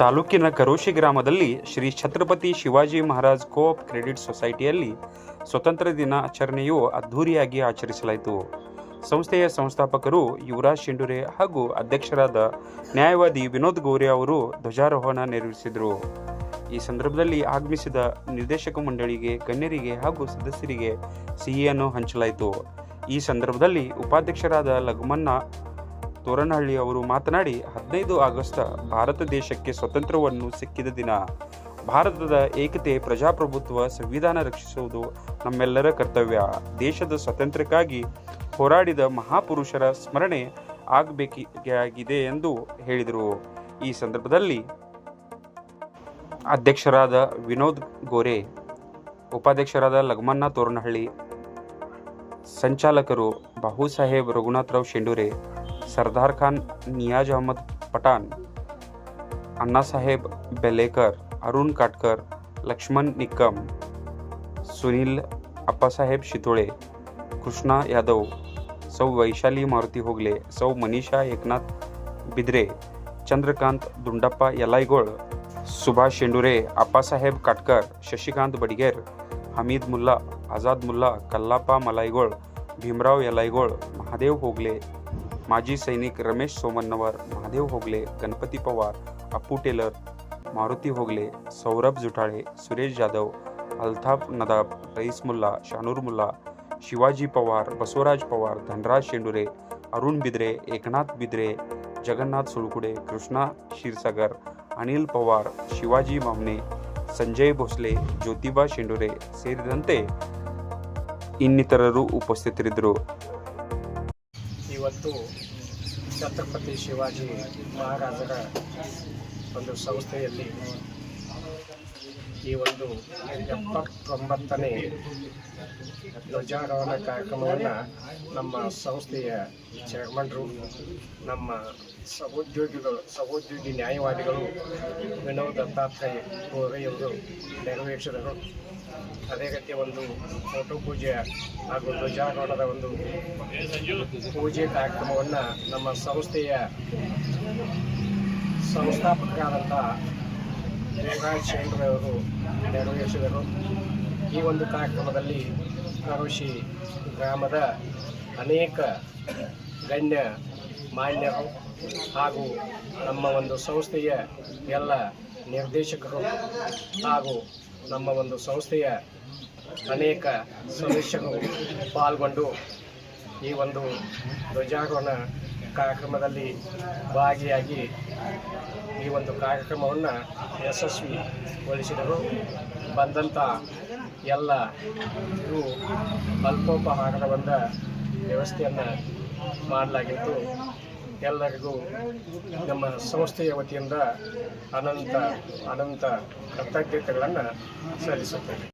ತಾಲೂಕಿನ ಕರೋಶಿ ಗ್ರಾಮದಲ್ಲಿ Shri Chhatrapati Shivaji Maharaj co-op credit ಸೊಸೈಟಿಯಲ್ಲಿ ಸ್ವತಂತ್ರ ದಿನ ಆಚರಣೆಯು ಅದ್ಧೂರಿಯಾಗಿ ಆಚರಿಸಲಾಯಿತು. ಸಂಸ್ಥೆಯ ಸಂಸ್ಥಾಪಕರು ಯುವರಾಜ್ ಶಿಂಡುರೆ ಹಾಗೂ ಅಧ್ಯಕ್ಷರಾದ ನ್ಯಾಯವಾದಿ ವಿನೋದ್ ಗೌರಿ ಅವರು ಧ್ವಜಾರೋಹಣ ನೆರವೇರಿಸಿದರು. ಈ ಸಂದರ್ಭದಲ್ಲಿ ಆಗಮಿಸಿದ ನಿರ್ದೇಶಕ ಮಂಡಳಿಗೆ, ಗಣ್ಯರಿಗೆ ಹಾಗೂ ಸದಸ್ಯರಿಗೆ ಸಿಹಿಯನ್ನು ಹಂಚಲಾಯಿತು. ಈ ಸಂದರ್ಭದಲ್ಲಿ ಉಪಾಧ್ಯಕ್ಷರಾದ ಲಘುಮನ್ನ ತೋರನಹಳ್ಳಿ ಅವರು ಮಾತನಾಡಿ, ಹದಿನೈದು ಆಗಸ್ಟ್ ಭಾರತ ದೇಶಕ್ಕೆ ಸ್ವತಂತ್ರವನ್ನು ಸಿಕ್ಕಿದ ದಿನ, ಭಾರತದ ಏಕತೆ, ಪ್ರಜಾಪ್ರಭುತ್ವ, ಸಂವಿಧಾನ ರಕ್ಷಿಸುವುದು ನಮ್ಮೆಲ್ಲರ ಕರ್ತವ್ಯ. ದೇಶದ ಸ್ವಾತಂತ್ರ್ಯಕ್ಕಾಗಿ ಹೋರಾಡಿದ ಮಹಾಪುರುಷರ ಸ್ಮರಣೆ ಆಗಬೇಕಾಗಿದೆ ಎಂದು ಹೇಳಿದರು. ಈ ಸಂದರ್ಭದಲ್ಲಿ ಅಧ್ಯಕ್ಷರಾದ ವಿನೋದ್ ಗೋರೆ, ಉಪಾಧ್ಯಕ್ಷರಾದ ಲಗಮನ್ನ ತೋರನಹಳ್ಳಿ, ಸಂಚಾಲಕರು ಬಾಹುಸಾಹೇಬ್ ರಘುನಾಥರಾವ್ ಶೆಂಡೂರೆ सरदार खान नियाज अहमद पठाण अण्णासाहेब बेलेकर अरुण काटकर लक्ष्मण निकम सुनील अप्पासाहेब शितोळे कृष्णा यादव सौ वैशाली मारुती होगले सौ मनीषा एकनाथ बिद्रे चंद्रकांत दुंडप्पा यलायगोळ सुभाष शेंडुरे आप्पासाहेब काटकर शशिकांत बडगेर हमीद मुल्ला आझाद मुल्ला कल्लाप्पा मलायगोळ भीमराव यलायगोळ महादेव होगले माजी सैनिक रमेश सोमन्नवर महादेव होगले गणपती पवार अप्पू टेलर मारुती होगले सौरभ जुठाळे सुरेश जाधव अल्ताफ नदाब रईस मुल्ला शानूर मुल्ला शिवाजी पवार बसवराज पवार धनराज शेंडुरे अरुण बिद्रे एकनाथ बिद्रे जगन्नाथ सुळकुडे कृष्णा क्षीरसागर अनिल पवार शिवाजी मामने संजय भोसले ज्योतिबा शेंडुरे सेरिदंते. ಇನ್ನಿತರರು ಉಪಸ್ಥಿತರಿದ್ದರು ಇವತ್ತು ಛತ್ರಪತಿ ಶಿವಾಜಿ ಮಹಾರಾಜರ ಒಂದು ಸಂಸ್ಥೆಯಲ್ಲಿ ಈ ಒಂದು ಎಪ್ಪತ್ತೊಂಬತ್ತನೇ ಧ್ವಜಾರೋಹಣ ಕಾರ್ಯಕ್ರಮವನ್ನು ನಮ್ಮ ಸಂಸ್ಥೆಯ ಚೇರ್ಮನ್ರು, ನಮ್ಮ ಸಹೋದ್ಯೋಗಿಗಳು, ಸಹೋದ್ಯೋಗಿ ನ್ಯಾಯವಾದಿಗಳು ವಿನೋದ್ ದತ್ತಾತ್ರೇಯ ಗೋರೆಯವರು ನೆರವೇರಿಸಿದರು. ಅದೇ ರೀತಿ ಒಂದು ಫೋಟೋ ಪೂಜೆ ಹಾಗೂ ಧ್ವಜಾರೋಹಣದ ಒಂದು ಪೂಜೆ ಕಾರ್ಯಕ್ರಮವನ್ನು ನಮ್ಮ ಸಂಸ್ಥೆಯ ಸಂಸ್ಥಾಪಕರಾದಂಥ ದೇವರಾಜ್ ಚಂದ್ರ ಅವರು ನೆರವೇರಿಸಿದರು ಈ ಒಂದು ಕಾರ್ಯಕ್ರಮದಲ್ಲಿ ಕರೋಶಿ ಗ್ರಾಮದ ಅನೇಕ ಗಣ್ಯ, ಮಾನ್ಯರು ಹಾಗೂ ನಮ್ಮ ಒಂದು ಸಂಸ್ಥೆಯ ಎಲ್ಲ ನಿರ್ದೇಶಕರು ಹಾಗೂ ನಮ್ಮ ಒಂದು ಸಂಸ್ಥೆಯ ಅನೇಕ ಸದಸ್ಯರು ಪಾಲ್ಗೊಂಡು ಈ ಒಂದು ಧ್ವಜಾರೋಹಣ ಕಾರ್ಯಕ್ರಮದಲ್ಲಿ ಭಾಗಿಯಾಗಿ ಈ ಒಂದು ಕಾರ್ಯಕ್ರಮವನ್ನು ಯಶಸ್ವಿಗೊಳಿಸಿದರು. ಬಂದಂಥ ಎಲ್ಲ ಅಲ್ಪೋಪಹಾರದ ಒಂದು ವ್ಯವಸ್ಥೆಯನ್ನು ಮಾಡಲಾಗಿತ್ತು. ಎಲ್ಲರಿಗೂ ನಮ್ಮ ಸಂಸ್ಥೆಯ ವತಿಯಿಂದ ಅನಂತ ಅನಂತ ಕೃತಜ್ಞತೆಗಳನ್ನು ಸಲ್ಲಿಸುತ್ತೇವೆ.